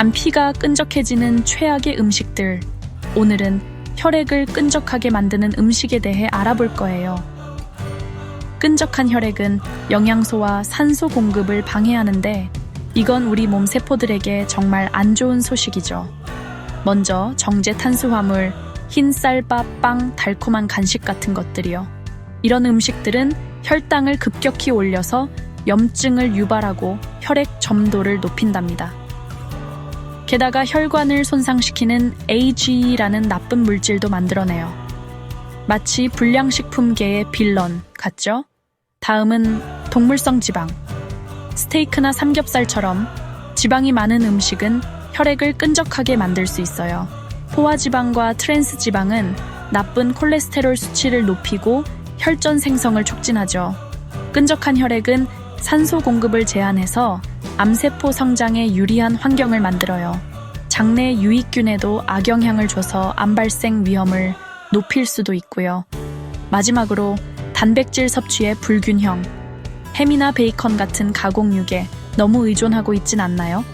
안 피가 끈적해지는 최악의 음식들. 오늘은 혈액을 끈적하게 만드는 음식에 대해 알아볼 거예요. 끈적한 혈액은 영양소와 산소 공급을 방해하는데 이건 우리 몸 세포들에게 정말 안 좋은 소식이죠. 먼저 정제 탄수화물, 흰 쌀밥, 빵, 달콤한 간식 같은 것들이요. 이런 음식들은 혈당을 급격히 올려서 염증을 유발하고 혈액 점도를 높인답니다. 게다가 혈관을 손상시키는 AGE라는 나쁜 물질도 만들어내요. 마치 불량식품계의 빌런 같죠? 다음은 동물성 지방. 스테이크나 삼겹살처럼 지방이 많은 음식은 혈액을 끈적하게 만들 수 있어요. 포화 지방과 트랜스 지방은 나쁜 콜레스테롤 수치를 높이고 혈전 생성을 촉진하죠. 끈적한 혈액은 산소 공급을 제한해서 암세포 성장에 유리한 환경을 만들어요. 장내 유익균에도 악영향을 줘서 암 발생 위험을 높일 수도 있고요. 마지막으로 단백질 섭취의 불균형. 햄이나 베이컨 같은 가공육에 너무 의존하고 있진 않나요?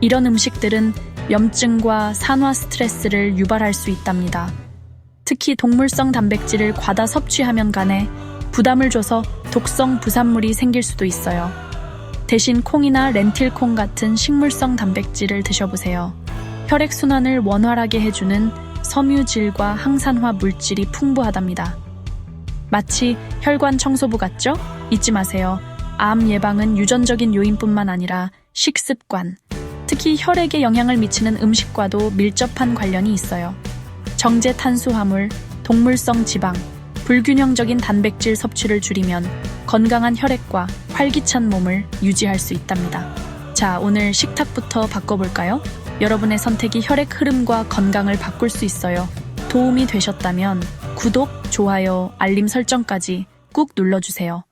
이런 음식들은 염증과 산화 스트레스를 유발할 수 있답니다. 특히 동물성 단백질을 과다 섭취하면 간에 부담을 줘서 독성 부산물이 생길 수도 있어요. 대신 콩이나 렌틸콩 같은 식물성 단백질을 드셔보세요. 혈액순환을 원활하게 해주는 섬유질과 항산화 물질이 풍부하답니다. 마치 혈관 청소부 같죠? 잊지 마세요. 암 예방은 유전적인 요인뿐만 아니라 식습관, 특히 혈액에 영향을 미치는 음식과도 밀접한 관련이 있어요. 정제 탄수화물, 동물성 지방, 불균형적인 단백질 섭취를 줄이면 건강한 혈액과 활기찬 몸을 유지할 수 있답니다. 자, 오늘 식탁부터 바꿔볼까요? 여러분의 선택이 혈액 흐름과 건강을 바꿀 수 있어요. 도움이 되셨다면 구독, 좋아요, 알림 설정까지 꾹 눌러주세요.